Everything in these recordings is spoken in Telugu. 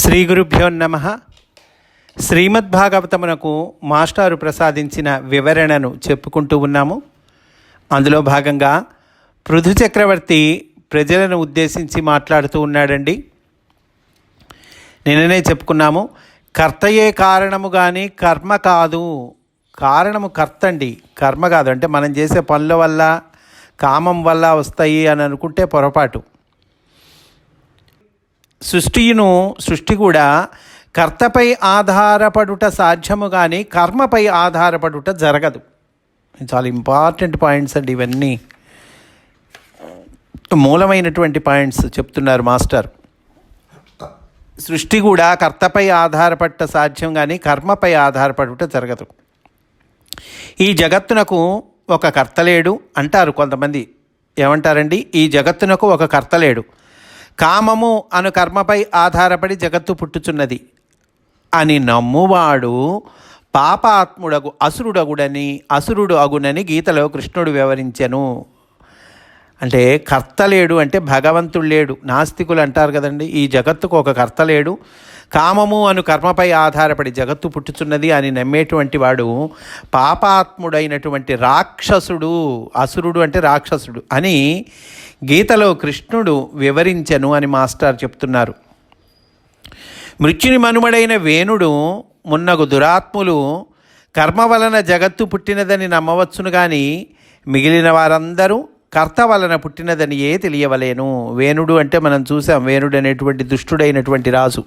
శ్రీ గురుభ్యో నమ. శ్రీమద్భాగవతమునకు మాస్టారు ప్రసాదించిన వివరణను చెప్పుకుంటూ ఉన్నాము. అందులో భాగంగా పృథు చక్రవర్తి ప్రజలను ఉద్దేశించి మాట్లాడుతూ ఉన్నాడండి. నిన్ననే చెప్పుకున్నాము కర్తయే కారణము కానీ కర్మ కాదు. కారణము కర్త అండి కర్మ కాదు. అంటే మనం చేసే పనుల వల్ల కామం వల్ల వస్తాయి అని అనుకుంటే పొరపాటు. సృష్టిను సృష్టి కూడా కర్తపై ఆధారపడుట సాధ్యము కానీ కర్మపై ఆధారపడుట జరగదు. చాలా ఇంపార్టెంట్ పాయింట్స్ అండి ఇవన్నీ. మూలమైనటువంటి పాయింట్స్ చెప్తున్నారు మాస్టర్. సృష్టి కూడా కర్తపై ఆధారపడట సాధ్యం కానీ కర్మపై ఆధారపడుట జరగదు. ఈ జగత్తునకు ఒక కర్త లేడు అంటారు కొంతమంది. ఏమంటారండి? ఈ జగత్తునకు ఒక కర్త లేడు. కామము అను కర్మపై ఆధారపడి జగత్తు పుట్టుచున్నది. అని నమ్మువాడు పాపాత్ముడగు అసురుడగుడని అసురుడు అగునని గీతలో కృష్ణుడు వివరించెను. అంటే కర్త లేడు అంటే భగవంతుడు లేడు. నాస్తికులు అంటారు కదండి ఈ జగత్తుకు ఒక కర్త లేడు. కామము అను కర్మపై ఆధారపడి జగత్తు పుట్టుచున్నది అని నమ్మేటువంటి వాడు పాపాత్ముడైనటువంటి రాక్షసుడు అసురుడు అంటే రాక్షసుడు అని గీతలో కృష్ణుడు వివరించెను అని మాస్టర్ చెప్తున్నారు. మృత్యుని మనుమడైన వేణుడు మున్నగు దురాత్ములు కర్మ వలన జగత్తు పుట్టినదని నమ్మవచ్చును కానీ మిగిలిన వారందరూ కర్త వలన పుట్టినదని ఏ తెలియవలేను. వేణుడు అంటే మనం చూసాం వేణుడు అనేటువంటి దుష్టుడైనటువంటి రాజు.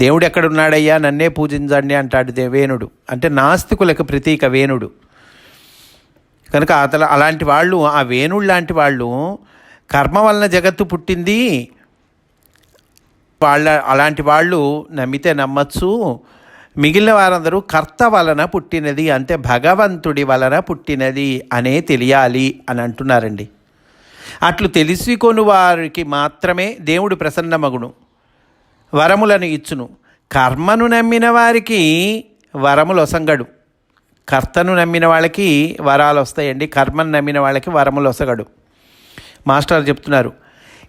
దేవుడు ఎక్కడున్నాడయ్యా? నన్నే పూజించండి అంటాడు దే వేణుడు. అంటే నాస్తికులకు ప్రతీక వేణుడు. కనుక అతల అలాంటి వాళ్ళు ఆ వేణుడు లాంటి వాళ్ళు కర్మ వలన జగత్తు పుట్టింది. వాళ్ళ అలాంటి వాళ్ళు నమ్మితే నమ్మచ్చు. మిగిలిన వారందరూ కర్త వలన పుట్టినది అంటే భగవంతుడి వలన పుట్టినది అనే తెలియాలి అని అంటున్నారండి. అట్లు తెలుసుకొని వారికి మాత్రమే దేవుడు ప్రసన్నమగును వరములను ఇచ్చును. కర్మను నమ్మిన వారికి వరములు ఒసంగడు. కర్తను నమ్మిన వాళ్ళకి వరాలు వస్తాయండి. కర్మను నమ్మిన వాళ్ళకి వరములు ఒసగడు. మాస్టర్ చెప్తున్నారు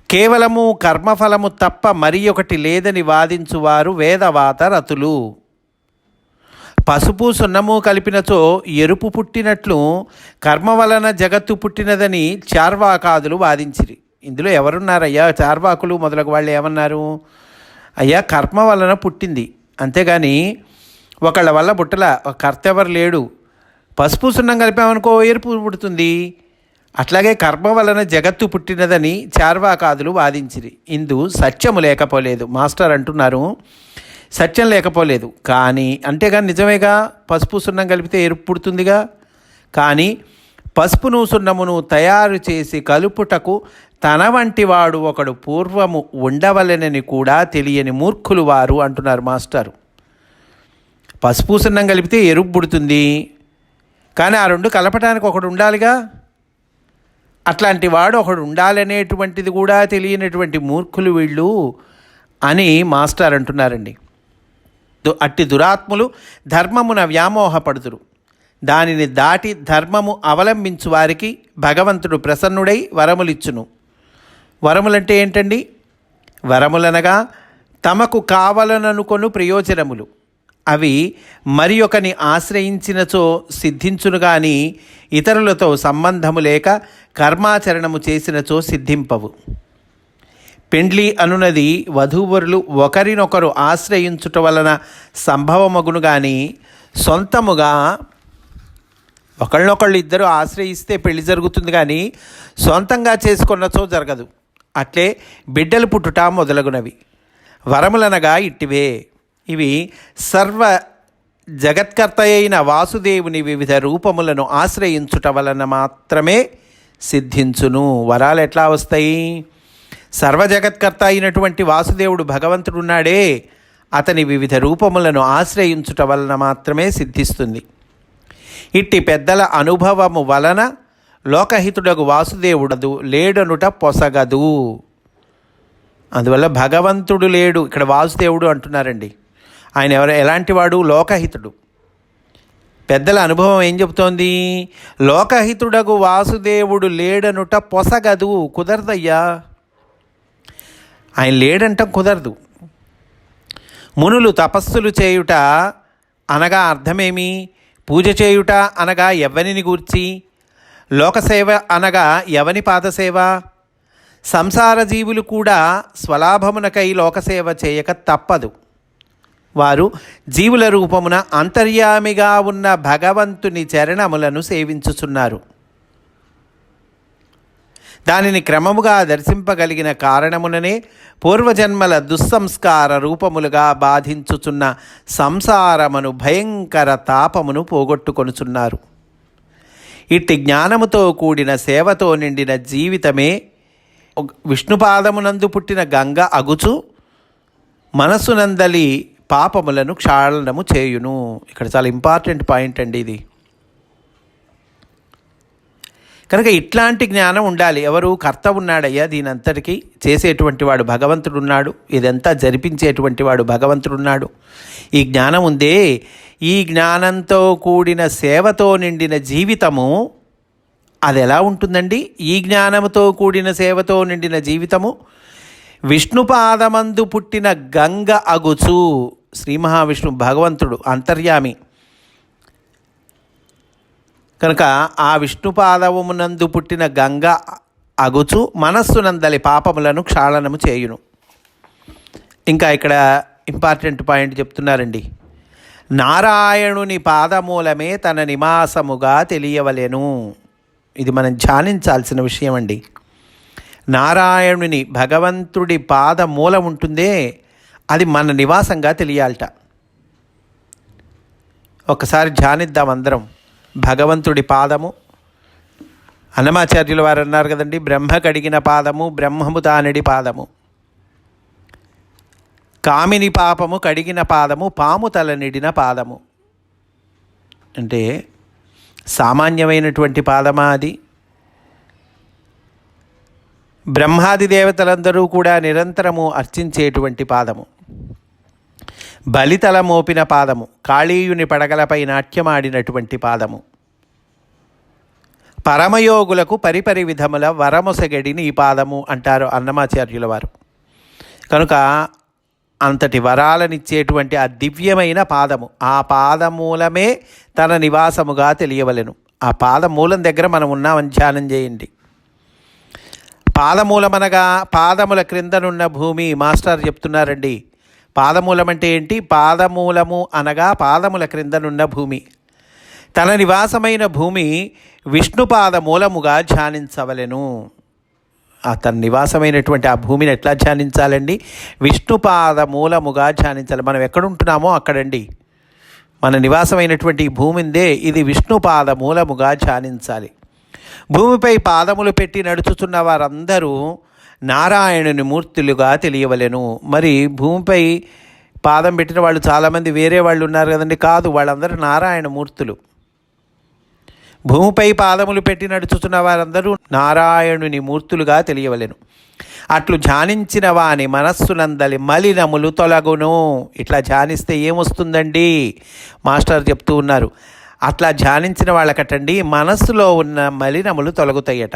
కేవలము కర్మఫలము తప్ప మరి ఒకటి లేదని వాదించువారు వేదవాత రతులు పసుపు సున్నము కలిపినచో ఎరుపు పుట్టినట్లు కర్మ వలన జగత్తు పుట్టినదని చార్వాకాదులు వాదించిరి. ఇందులో ఎవరున్నారయ్యా? చార్వాకులు మొదలగు వాళ్ళు ఏమన్నారు? అయ్యా కర్మ వలన పుట్టింది. అంతేగాని ఒకళ్ళ వల్ల పుట్టల ఒక కర్త ఎవరు లేడు. పసుపు సున్నం కలిపామనుకో ఎరుపు పుడుతుంది. అట్లాగే కర్మ వలన జగత్తు పుట్టినదని చార్వాకాదులు వాదించిరి. ఇందు సత్యము లేకపోలేదు. మాస్టర్ అంటున్నారు సత్యం లేకపోలేదు. కానీ అంతేగాని నిజమేగా? పసుపు సున్నం కలిపితే ఎరుపు పుడుతుందిగా? కానీ పసుపును సున్నమును తయారు చేసి కలుపుటకు తన వంటి వాడు ఒకడు పూర్వము ఉండవలెనని కూడా తెలియని మూర్ఖులు వారు అంటున్నారు మాస్టారు. పసుపు సున్నం కలిపితే ఎరుపు పుడుతుంది. కానీ ఆ రెండు కలపటానికి ఒకడు ఉండాలిగా? అట్లాంటి వాడు ఒకడు ఉండాలనేటువంటిది కూడా తెలియనటువంటి మూర్ఖులు వీళ్ళు అని మాస్టర్ అంటున్నారండి. అట్టి దురాత్ములు ధర్మమున వ్యామోహపడుతురు దానిని దాటి ధర్మము అవలంబించు వారికి భగవంతుడు ప్రసన్నుడై వరములిచ్చును. వరములంటే ఏంటండి? వరములనగా తమకు కావలననుకొను ప్రయోజనములు. అవి మరి ఒకని ఆశ్రయించినచో సిద్ధించును గాని ఇతరులతో సంబంధము లేక కర్మాచరణము చేసినచో సిద్ధింపవు. పెండ్లి అనునది వధూవరులు ఒకరినొకరు ఆశ్రయించుట వలన సంభవమగును కానీ సొంతముగా ఒకళ్ళనొకళ్ళు ఇద్దరు ఆశ్రయిస్తే పెళ్ళి జరుగుతుంది కానీ సొంతంగా చేసుకున్నచో జరగదు. అట్లే బిడ్డలు పుట్టుట మొదలగునవి. వరములనగా ఇట్టివే. ఇవి సర్వ జగత్కర్త అయిన వాసుదేవుని వివిధ రూపములను ఆశ్రయించుట వలన మాత్రమే సిద్ధించును. వరాలు ఎట్లా వస్తాయి? సర్వజగత్కర్త అయినటువంటి వాసుదేవుడు భగవంతుడున్నాడే. అతని వివిధ రూపములను ఆశ్రయించుట వలన మాత్రమే సిద్ధిస్తుంది. ఇట్టి పెద్దల అనుభవము వలన లోకహితుడగు వాసుదేవుడదు లేడనుట పొసగదు. అందువల్ల భగవంతుడు లేడు. ఇక్కడ వాసుదేవుడు అంటున్నారండి. ఆయన ఎవరు? ఎలాంటి వాడు? లోకహితుడు. పెద్దల అనుభవం ఏం చెబుతోంది? లోకహితుడకు వాసుదేవుడు లేడనుట పొసగదు. కుదరదయ్యా. ఆయన లేడంటం కుదరదు. మునులు తపస్సులు చేయుట అనగా అర్థమేమి? పూజ చేయుట అనగా ఎవరిని గూర్చి లోకసేవ అనగా ఎవని పాదసేవ. సంసార జీవులు కూడా స్వలాభమునకై లోకసేవ చేయక తప్పదు. వారు జీవుల రూపమున అంతర్యామిగా ఉన్న భగవంతుని చరణములను సేవించుచున్నారు. దానిని క్రమముగా దర్శింపగలిగిన కారణముననే పూర్వజన్మల దుస్సంస్కార రూపములుగా బాధించుచున్న సంసారమును భయంకర తాపమును పోగొట్టుకొనుచున్నారు. ఇట్టి జ్ఞానముతో కూడిన సేవతో నిండిన జీవితమే విష్ణుపాదమునందు పుట్టిన గంగ అగుచు మనసునందలి పాపములను క్షాళనము చేయును. ఇక్కడ చాలా ఇంపార్టెంట్ పాయింట్ అండి ఇది. కనుక ఇట్లాంటి జ్ఞానం ఉండాలి. ఎవరు కర్త ఉన్నాడయ్యా దీని అంతటికీ చేసేటువంటి వాడు భగవంతుడు ఉన్నాడు ఇదంతా జరిపించేటువంటి వాడు భగవంతుడు ఉన్నాడు ఈ జ్ఞానం ఉందే. ఈ జ్ఞానంతో కూడిన సేవతో నిండిన జీవితము అది ఎలా ఉంటుందండి? ఈ జ్ఞానముతో కూడిన సేవతో నిండిన జీవితము విష్ణుపాదమందు పుట్టిన గంగ అగుచు. శ్రీ మహావిష్ణు భగవంతుడు అంతర్యామి. కనుక ఆ విష్ణుపాదవమునందు పుట్టిన గంగ అగుచు మనస్సునందలి పాపములను క్షాళనము చేయును. ఇంకా ఇక్కడ ఇంపార్టెంట్ పాయింట్ చెప్తున్నారండి. నారాయణుని పాదమూలమే తన నివాసముగా తెలియవలెను. ఇది మనం ధ్యానించాల్సిన విషయం అండి నారాయణుని భగవంతుడి పాద మూలం ఉంటుందే అది మన నివాసంగా తెలియాలట. ఒకసారి ధ్యానిద్దాం అందరం. భగవంతుడి పాదము. అన్నమాచార్యులు వారు అన్నారు కదండి బ్రహ్మ కడిగిన పాదము బ్రహ్మము తానిడి పాదము. కామిని పాపము కడిగిన పాదము పాము తల నిడిన పాదము. అంటే సామాన్యమైనటువంటి పాదమా అది? బ్రహ్మాది దేవతలందరూ కూడా నిరంతరము అర్చించేటువంటి పాదము. బలితల మోపిన పాదము కాళీయుని పడగలపై నాట్యమాడినటువంటి పాదము. పరమయోగులకు పరిపరి విధముల వరమొసగడిని ఈ పాదము అంటారు అన్నమాచార్యుల వారు. కనుక అంతటి వరాలనిచ్చేటువంటి ఆ దివ్యమైన పాదము ఆ పాదమూలమే తన నివాసముగా తెలియవలెను. ఆ పాదమూలం దగ్గర మనం ఉన్నామని ధ్యానం చేయండి. పాదమూలమనగా పాదముల క్రిందనున్న భూమి మాస్టర్ చెప్తున్నారండి. పాదమూలం అంటే ఏంటి? పాదమూలము అనగా పాదముల క్రిందనున్న భూమి. తన నివాసమైన భూమి విష్ణుపాద మూలముగా ధ్యానించవలెను. తన నివాసమైనటువంటి ఆ భూమిని ఎట్లా ధ్యానించాలండి? విష్ణుపాద మూలముగా ధ్యానించాలి. మనం ఎక్కడుంటున్నామో అక్కడండి. మన నివాసమైనటువంటి భూమిందే ఇది విష్ణుపాద మూలముగా ధ్యానించాలి. భూమిపై పాదములు పెట్టి నడుచుతున్న వారందరూ నారాయణుని మూర్తులుగా తెలియవలెను. మరి భూమిపై పాదం పెట్టిన వాళ్ళు చాలామంది వేరే వాళ్ళు ఉన్నారు కదండి. కాదు వాళ్ళందరూ నారాయణ మూర్తులు. భూమిపై పాదములు పెట్టి నడుచుతున్న వారందరూ నారాయణుని మూర్తులుగా తెలియవలెను. అట్లు ధ్యానించిన వాని మనస్సునందలి మలినములు తొలగును. ఇట్లా ధ్యానిస్తే ఏమొస్తుందండి? మాస్టర్ చెప్తూ ఉన్నారు. అట్లా ధ్యానించిన వాళ్ళకటండి మనస్సులో ఉన్న మలినములు తొలగుతాయట.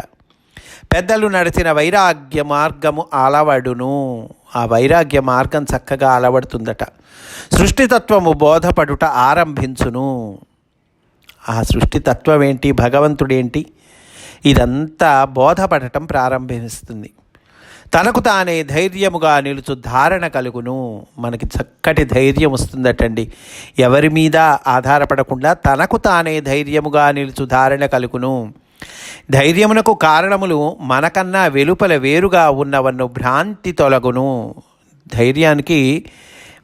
పెద్దలు నడిచిన వైరాగ్య మార్గము అలవడును. ఆ వైరాగ్య మార్గం చక్కగా అలవడుతుందట. సృష్టితత్వము బోధపడుట ఆరంభించును. ఆ సృష్టితత్వం ఏంటి భగవంతుడేంటి? ఇదంతా బోధపడటం ప్రారంభిస్తుంది. తనకు తానే ధైర్యముగా నిలుచు ధారణ కలుగును. మనకి చక్కటి ధైర్యం వస్తుందటండి. ఎవరి మీద ఆధారపడకుండా తనకు తానే ధైర్యముగా నిలుచు ధారణ కలుగును. ధైర్యమునకు కారణములు మనకన్నా వెలుపల వేరుగా ఉన్నవన్ను భ్రాంతి తొలగును. ధైర్యానికి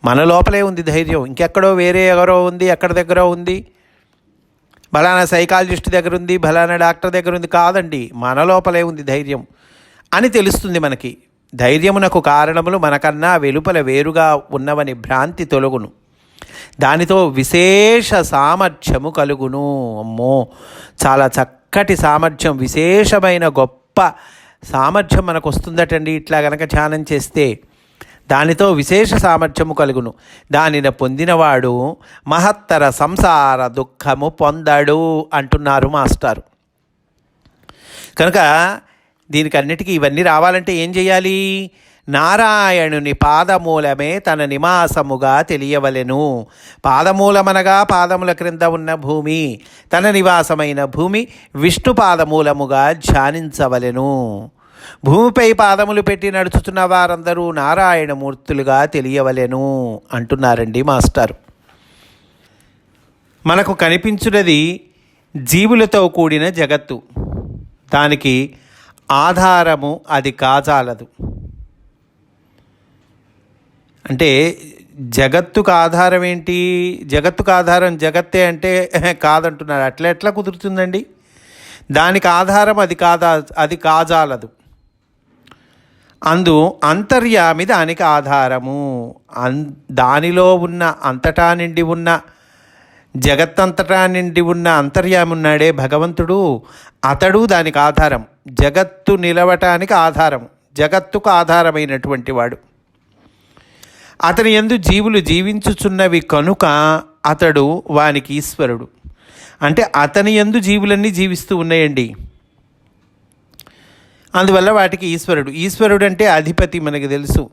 మన లోపలే ఉంది ధైర్యం. ఇంకెక్కడో వేరే ఎవరో ఉంది ఎక్కడ దగ్గర ఉంది? బలానా సైకాలజిస్ట్ దగ్గర ఉంది బలానా డాక్టర్ దగ్గర ఉంది కాదండి. మన లోపలే ఉంది ధైర్యం అని తెలుస్తుంది మనకి. ధైర్యమునకు కారణములు మనకన్నా వెలుపల వేరుగా ఉన్నవని భ్రాంతి తొలగును. దానితో విశేష సామర్థ్యము కలుగును. అమ్మో! చాలా చక్క చక్కటి సామర్థ్యం విశేషమైన గొప్ప సామర్థ్యం మనకు వస్తుందటండి ఇట్లా గనక ధ్యానం చేస్తే దానితో విశేష సామర్థ్యము కలుగును. దానిని పొందినవాడు మహత్తర సంసార దుఃఖము పొందడు అంటున్నారు మాస్టారు. కనుక దీనికి అన్నిటికీ ఇవన్నీ రావాలంటే ఏం చేయాలి? నారాయణుని పాదమూలమే తన నివాసముగా తెలియవలెను. పాదమూలమనగా పాదముల క్రింద ఉన్న భూమి తన నివాసమైన భూమి విష్ణు పాదమూలముగా ధ్యానించవలెను. భూమిపై పాదములు పెట్టి నడుచుతున్న వారందరూ నారాయణమూర్తులుగా తెలియవలెను అంటున్నారండి మాస్టారు. మనకు కనిపించున్నది జీవులతో కూడిన జగత్తు. దానికి ఆధారము అది కాజాలదు. అంటే జగత్తుకు ఆధారం ఏంటి? జగత్తుకు ఆధారం జగత్తే అంటే కాదంటున్నారు. అట్లా ఎట్లా కుదురుతుందండి? దానికి ఆధారం అది కాదా? అది కాజాలదు. అందు అంతర్యామి దానికి ఆధారము. అన్ దానిలో ఉన్న అంతటా నిండి ఉన్న జగత్తంతటా నిండి ఉన్న అంతర్యామి ఉన్నాడే భగవంతుడు. అతడు దానికి ఆధారం. జగత్తు నిలవటానికి ఆధారం. జగత్తుకు ఆధారమైనటువంటి వాడు. అతని ఎందు జీవులు జీవించుచున్నవి కనుక అతడు వానికి ఈశ్వరుడు. అంటే అతని ఎందు జీవులన్నీ జీవిస్తూ ఉన్నాయండి. అందువల్ల వాటికి ఈశ్వరుడు. ఈశ్వరుడు అంటే అధిపతి మనకు తెలుసు.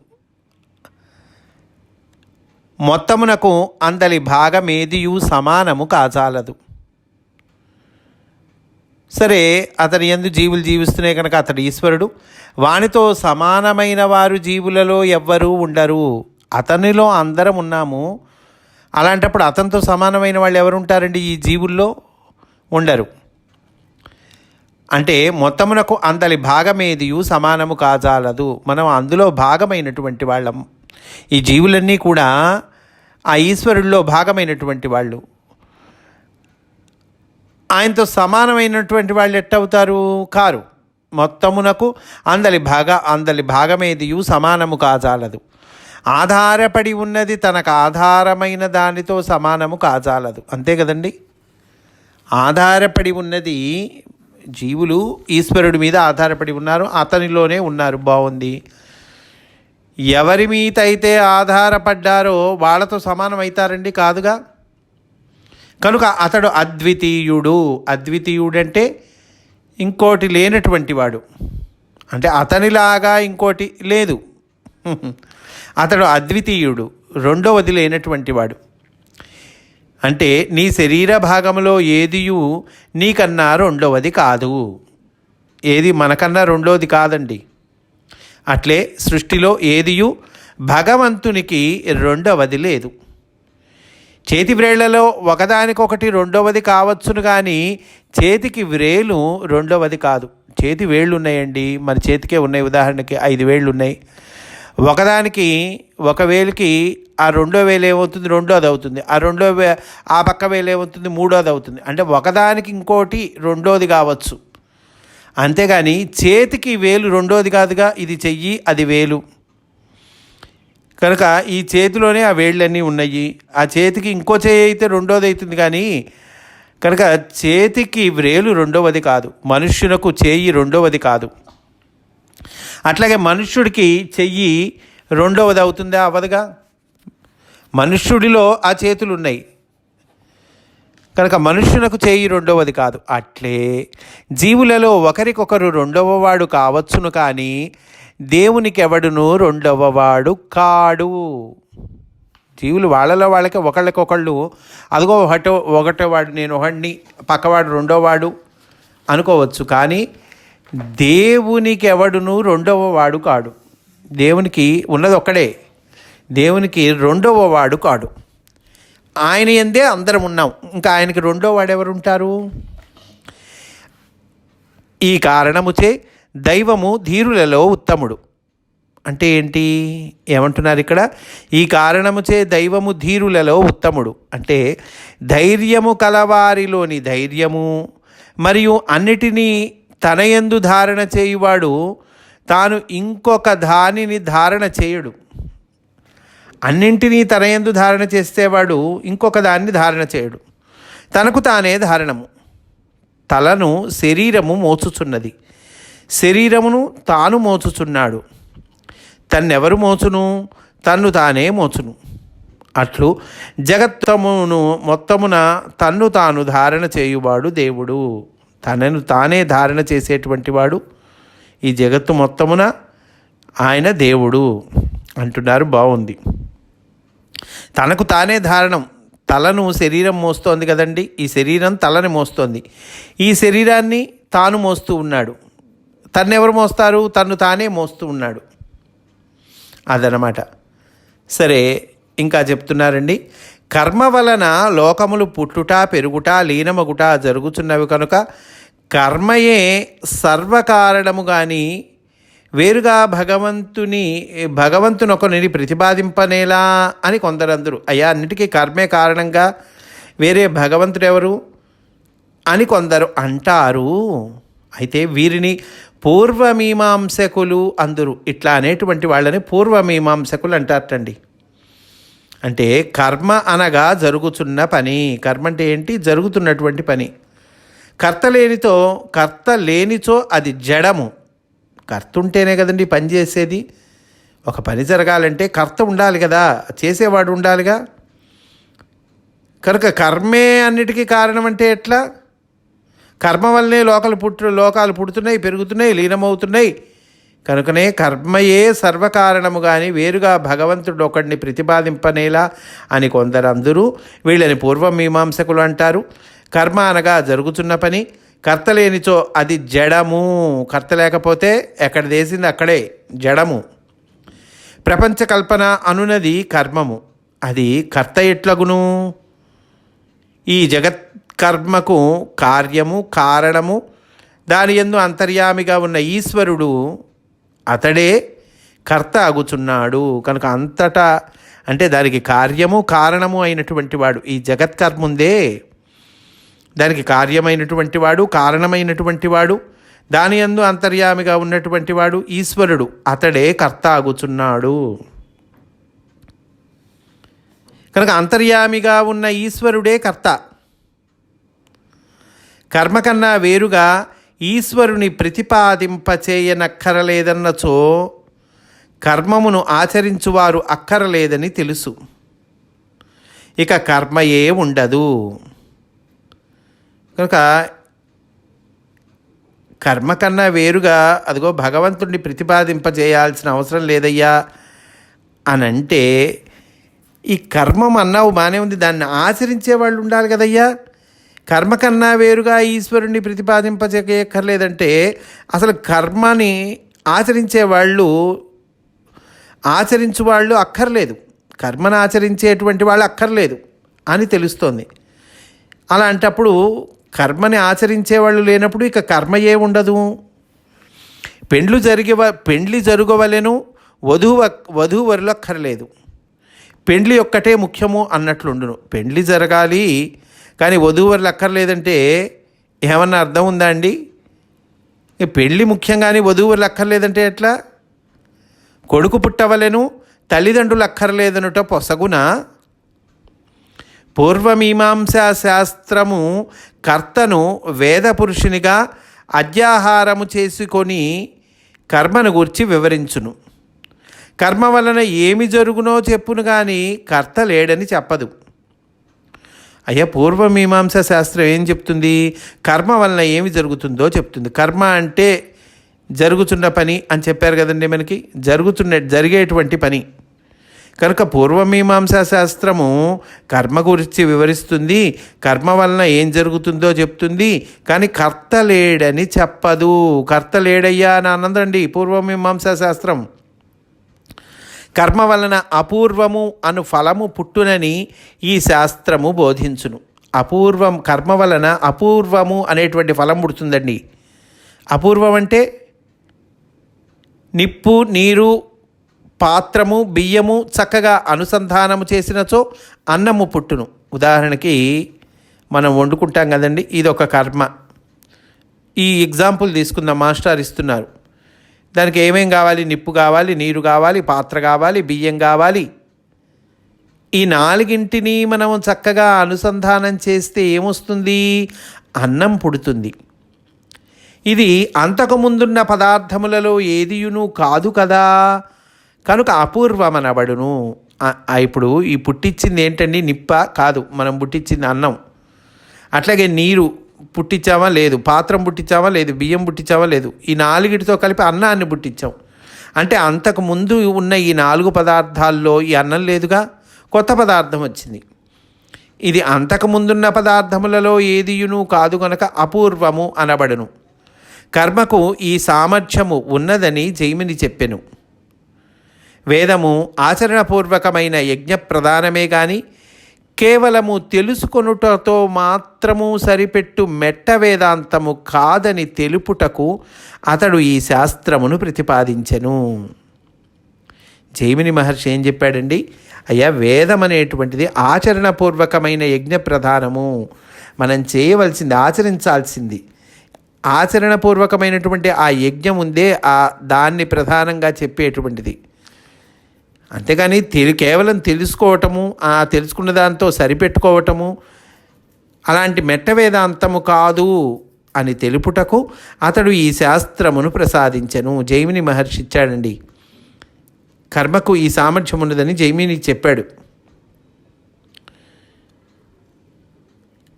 మొత్తమునకు అందలి భాగమేదియు సమానము కాచాలదు సరే అతని ఎందు జీవులు జీవిస్తున్నాయి కనుక అతడు ఈశ్వరుడు. వానితో సమానమైన వారు జీవులలో ఎవ్వరూ ఉండరు. అతనిలో అందరం ఉన్నాము. అలాంటప్పుడు అతనితో సమానమైన వాళ్ళు ఎవరు ఉంటారండి ఈ జీవుల్లో? ఉండరు. అంటే మొత్తమునకు అందలి భాగమేదియు సమానము కాజాలదు. మనం అందులో భాగమైనటువంటి వాళ్ళం. ఈ జీవులన్నీ కూడా ఆ ఈశ్వరుల్లో భాగమైనటువంటి వాళ్ళు. ఆయనతో సమానమైనటువంటి వాళ్ళు ఎట్టవుతారు? కారు. మొత్తమునకు అందలి భాగ అందలి భాగమేదియు సమానము కాజాలదు. ఆధారపడి ఉన్నది తనకు ఆధారమైన దానితో సమానము కాజాలదు. అంతే కదండి? ఆధారపడి ఉన్నది జీవులు ఈశ్వరుడి మీద ఆధారపడి ఉన్నారు అతనిలోనే ఉన్నారు. బాగుంది. ఎవరి మీద అయితే ఆధారపడ్డారో వాళ్ళతో సమానం అవుతారండి కాదుగా? కనుక అతడు అద్వితీయుడు. అద్వితీయుడంటే ఇంకోటి లేనటువంటి వాడు. అంటే అతనిలాగా ఇంకోటి లేదు. అతడు అద్వితీయుడు రెండవది లేనటువంటి వాడు. అంటే నీ శరీర భాగంలో ఏదియు నీకన్నా రెండవది కాదు. ఏది మనకన్నా రెండవది కాదండి. అట్లే సృష్టిలో ఏదియు భగవంతునికి రెండవది లేదు. చేతి వ్రేళ్ళలో ఒకదానికొకటి రెండవది కావచ్చును కానీ చేతికి వ్రేలు రెండవది కాదు. చేతి వేళ్ళు ఉన్నాయండి మన చేతికే ఉన్నాయి ఉదాహరణకి ఐదు వేళ్ళు ఉన్నాయి ఒకదానికి ఒక వేలుకి ఆ రెండో వేలు ఏమవుతుంది? రెండోది అవుతుంది. ఆ రెండో వే ఆ పక్క వేలు ఏమవుతుంది? మూడోది అవుతుంది. అంటే ఒకదానికి ఇంకోటి రెండోది కావచ్చు. అంతేగాని చేతికి వేలు రెండోది కాదుగా ఇది చెయ్యి అది వేలు. కనుక ఈ చేతిలోనే ఆ వేళ్ళన్నీ ఉన్నాయి. ఆ చేతికి ఇంకో చేయి అయితే రెండోది అవుతుంది కానీ కనుక చేతికి వ్రేలు రెండవది కాదు. మనుష్యునకు చేయి రెండవది కాదు. అట్లాగే మనుష్యుడికి చెయ్యి రెండవది అవుతుందా అవ్వదుగా? మనుష్యుడిలో ఆ చేతులు ఉన్నాయి కనుక మనుష్యునకు చేయి రెండవది కాదు. అట్లే జీవులలో ఒకరికొకరు రెండవ వాడు కావచ్చును కానీ దేవునికి ఎవడును రెండవ వాడు కాడు. జీవులు వాళ్ళలో వాళ్ళకి ఒకళ్ళకొకళ్ళు అదిగో ఒకటో ఒకటో వాడు నేను ఒకడిని పక్కవాడు రెండో వాడు అనుకోవచ్చు. కానీ దేవునికి ఎవడును రెండవ వాడు కాడు. దేవునికి ఉన్నది ఒక్కడే దేవునికి రెండవ వాడు కాడు. ఆయన ఎందే అందరం ఉన్నాం. ఇంకా ఆయనకి రెండో వాడు ఎవరు ఉంటారు ఈ కారణముచే దైవము ధీరులలో ఉత్తముడు. అంటే ఏంటి? ఏమంటున్నారు ఇక్కడ? ఈ కారణముచే దైవము ధీరులలో ఉత్తముడు. అంటే ధైర్యము కలవారిలోని ధైర్యము మరియు అన్నిటినీ తనయందు ధారణ చేయువాడు తాను ఇంకొక దానిని ధారణ చేయడు. అన్నింటినీ తనయందు ధారణ చేస్తేవాడు ఇంకొక దాన్ని ధారణ చేయడు. తనకు తానే ధారణము. తలను శరీరము మోచుచున్నది. శరీరమును తాను మోచుచున్నాడు. తన్నెవరు మోచును? తన్ను తానే మోచును. అట్లు జగత్తమును మొత్తమున తన్ను తాను ధారణ చేయువాడు దేవుడు. తనను తానే ధారణ చేసేటువంటి వాడు ఈ జగత్తు మొత్తమున ఆయన దేవుడు అంటున్నారు బాగుంది తనకు తానే ధారణం. తలను శరీరం మోస్తోంది కదండి. ఈ శరీరం తలని మోస్తోంది. ఈ శరీరాన్ని తాను మోస్తూ ఉన్నాడు. తన్నెవరు ఎవరు మోస్తారు? తను తానే మోస్తూ ఉన్నాడు. అదనమాట సరే ఇంకా చెప్తున్నారండి. కర్మ వలన లోకములు పుట్టుట పెరుగుట లీనమగుట జరుగుతున్నవి కనుక కర్మయే సర్వకారణము కానీ వేరుగా భగవంతుని భగవంతునొకరిని ప్రతిపాదింపనేలా అని కొందరందరూ అయ్యా అన్నిటికీ కర్మే కారణంగా వేరే భగవంతుడు ఎవరు అని కొందరు అంటారు. అయితే వీరిని పూర్వమీమాంసకులు అందరు ఇట్లా అనేటువంటి వాళ్ళని పూర్వమీమాంసకులు అంటారటండి. అంటే కర్మ అనగా జరుగుతున్న పని. కర్మ అంటే ఏంటి? జరుగుతున్నటువంటి పని. కర్త లేనితో కర్త లేనిచో అది జడము. కర్త ఉంటేనే కదండి పని చేసేది. ఒక పని జరగాలంటే కర్త ఉండాలి కదా. చేసేవాడు ఉండాలిగా. కనుక కర్మే అన్నిటికీ కారణం అంటే ఎట్లా? కర్మ వల్లనే లోకాలు పుట్టు లోకాలు పుడుతున్నాయి పెరుగుతున్నాయి లీనమవుతున్నాయి. కనుకనే కర్మయే సర్వకారణము కానీ వేరుగా భగవంతుడు ఒకడిని ప్రతిపాదింపనేలా అని కొందరందరూ వీళ్ళని పూర్వమీమాంసకులు అంటారు. కర్మ అనగా జరుగుతున్న పని. కర్త లేనిచో అది జడము. కర్త లేకపోతే ఎక్కడ దేసింది అక్కడే. జడము. ప్రపంచ కల్పన అనునది కర్మము. అది కర్త ఎట్లగును? ఈ జగత్ కర్మకు కార్యము కారణము దాని ఎందు అంతర్యామిగా ఉన్న ఈశ్వరుడు అతడే కర్త అగుచున్నాడు కనుక అంతటా అంటే దానికి కార్యము కారణము అయినటువంటి వాడు ఈ జగత్కర్మ ఉందే దానికి కార్యమైనటువంటి వాడు కారణమైనటువంటి వాడు దాని యందు అంతర్యామిగా ఉన్నటువంటి వాడు ఈశ్వరుడు. అతడే కర్త ఆగుచున్నాడు. కనుక అంతర్యామిగా ఉన్న ఈశ్వరుడే కర్త. కర్మ కన్నా వేరుగా ఈశ్వరుని ప్రతిపాదింపచేయనక్కరలేదన్నచో కర్మమును ఆచరించువారు అక్కరలేదని తెలుసు. ఇక కర్మయే ఉండదు. కనుక కర్మ కన్నా వేరుగా అదిగో భగవంతుడిని ప్రతిపాదింపజేయాల్సిన అవసరం లేదయ్యా అని అంటే ఈ కర్మం అన్నావు బాగానే ఉంది. దాన్ని ఆచరించే వాళ్ళు ఉండాలి కదయ్యా. కర్మ కన్నా వేరుగా ఈశ్వరుణ్ణి ప్రతిపాదింపజేయక్కర్లేదంటే అసలు కర్మని ఆచరించే వాళ్ళు ఆచరించు వాళ్ళు అక్కర్లేదు. కర్మను ఆచరించేటువంటి వాళ్ళు అక్కర్లేదు అని తెలుస్తోంది. అలాంటప్పుడు కర్మని ఆచరించే వాళ్ళు లేనప్పుడు ఇక కర్మ ఏ ఉండదు? పెండ్లు జరిగే పెండ్లి జరుగవలెను వధువు వధూవరులు అక్కర్లేదు పెండ్లి ఒక్కటే ముఖ్యము అన్నట్లుండును. పెండ్లి జరగాలి కానీ వధూవరులు అక్కర్లేదంటే ఏమన్నా అర్థం ఉందా అండి? పెళ్ళి ముఖ్యం కానీ వధూవరులు అక్కర్లేదంటే ఎట్లా? కొడుకు పుట్టవలెను తల్లిదండ్రులు అక్కర్లేదనుట పొసగున? పూర్వమీమాంసా శాస్త్రము కర్తను వేద పురుషునిగా అధ్యాహారము చేసుకొని కర్మను గూర్చి వివరించును. కర్మ వలన ఏమి జరుగునో చెప్పును కానీ కర్త లేడని చెప్పదు. అయ్యా పూర్వమీమాంసా శాస్త్రం ఏం చెప్తుంది? కర్మ వలన ఏమి జరుగుతుందో చెప్తుంది. కర్మ అంటే జరుగుతున్న పని అని చెప్పారు కదండి మనకి? జరుగుతున్న జరిగేటువంటి పని. కనుక పూర్వమీమాంసా శాస్త్రము కర్మ గురించి వివరిస్తుంది. కర్మ వలన ఏం జరుగుతుందో చెప్తుంది. కానీ కర్త లేడని చెప్పదు. కర్త లేడయ్యా అని అన్నదండి పూర్వమీమాంసా శాస్త్రం. కర్మ వలన అపూర్వము అను ఫలము పుట్టునని ఈ శాస్త్రము బోధించును. అపూర్వం కర్మ వలన అపూర్వము అనేటువంటి ఫలం పుడుతుందండి. అపూర్వం అంటే నిప్పు నీరు పాత్రము బియ్యము చక్కగా అనుసంధానము చేసినచో అన్నము పుట్టును. ఉదాహరణకి మనం వండుకుంటాం కదండి ఇది ఒక కర్మ. ఈ ఎగ్జాంపుల్ తీసుకున్న మాస్టర్ ఇస్తున్నారు. దానికి ఏమేం కావాలి? నిప్పు కావాలి నీరు కావాలి పాత్ర కావాలి బియ్యం కావాలి. ఈ నాలుగింటిని మనం చక్కగా అనుసంధానం చేస్తే ఏమొస్తుంది? అన్నం పుడుతుంది. ఇది అంతకుముందున్న పదార్థములలో ఏదియును కాదు కదా. కనుక అపూర్వమనబడును. ఇప్పుడు ఈ పుట్టించింది ఏంటండి? నిప్ప కాదు. మనం పుట్టించింది అన్నం. అట్లాగే నీరు పుట్టించావా లేదు? పాత్రం పుట్టించావా లేదు? బియ్యం పుట్టించావా లేదు? ఈ నాలుగిటితో కలిపి అన్నాన్ని పుట్టించాం అంటే అంతకు ముందు ఉన్న ఈ నాలుగు పదార్థాల్లో ఈ అన్నం లేదుగా? కొత్త పదార్థం వచ్చింది. ఇది అంతకు ముందున్న పదార్థములలో ఏదియును కాదు గనక అపూర్వము అనబడును. కర్మకు ఈ సామర్థ్యము ఉన్నదని జైమిని చెప్పెను. వేదము ఆచరణపూర్వకమైన యజ్ఞ ప్రధానమే కానీ కేవలము తెలుసుకొనుటతో మాత్రము సరిపెట్టు మెట్ట వేదాంతము కాదని తెలుపుటకు అతడు ఈ శాస్త్రమును ప్రతిపాదించెను. జైమిని మహర్షి ఏం చెప్పాడండి? అయ్యా వేదం అనేటువంటిది ఆచరణపూర్వకమైన యజ్ఞ ప్రధానము మనం చేయవలసింది ఆచరించాల్సింది. ఆచరణపూర్వకమైనటువంటి ఆ యజ్ఞం ఉందే ఆ దాన్ని ప్రధానంగా చెప్పేటువంటిది. అంతేగాని తెలి కేవలం తెలుసుకోవటము ఆ తెలుసుకున్న దాంతో సరిపెట్టుకోవటము అలాంటి మెట్ట వేదాంతము కాదు అని తెలుపుటకు అతడు ఈ శాస్త్రమును ప్రసాదించను. జైమిని మహర్షి ఇచ్చాడండి. కర్మకు ఈ సామర్థ్యం ఉన్నదని జైమిని చెప్పాడు.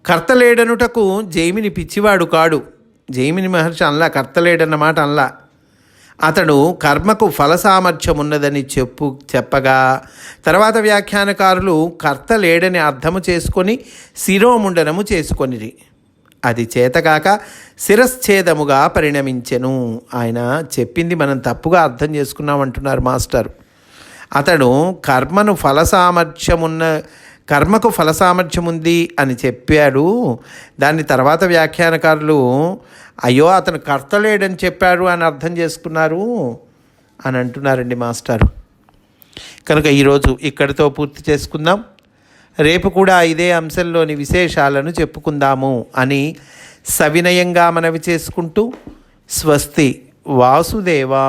కర్తలేడనుటకు జైమిని పిచ్చివాడు కాడు. జైమిని మహర్షి అనలా కర్తలేడన్నమాట అనలా. అతడు కర్మకు ఫల సామర్థ్యం ఉన్నదని చెప్పు చెప్పగా తర్వాత వ్యాఖ్యానకారులు కర్త లేడని అర్థము చేసుకొని శిరోముండనము చేసుకొనిరి. అది చేతకాక శిరశ్ఛేదముగా పరిణమించెను. ఆయన చెప్పింది మనం తప్పుగా అర్థం చేసుకున్నామంటున్నారు మాస్టర్. అతడు కర్మను ఫల సామర్థ్యమున్న కర్మకు ఫల సామర్థ్యం ఉంది అని చెప్పాడు. దాని తర్వాత వ్యాఖ్యానకారులు అయ్యో అతను కర్తలేడని చెప్పాడు అని అర్థం చేసుకున్నారు అని అంటున్నారండి మాస్టారు. కనుక ఈరోజు ఇక్కడితో పూర్తి చేసుకుందాం. రేపు కూడా ఇదే అంశంలోని విశేషాలను చెప్పుకుందాము అని సవినయంగా మనవి చేసుకుంటూ స్వస్తి వాసుదేవా!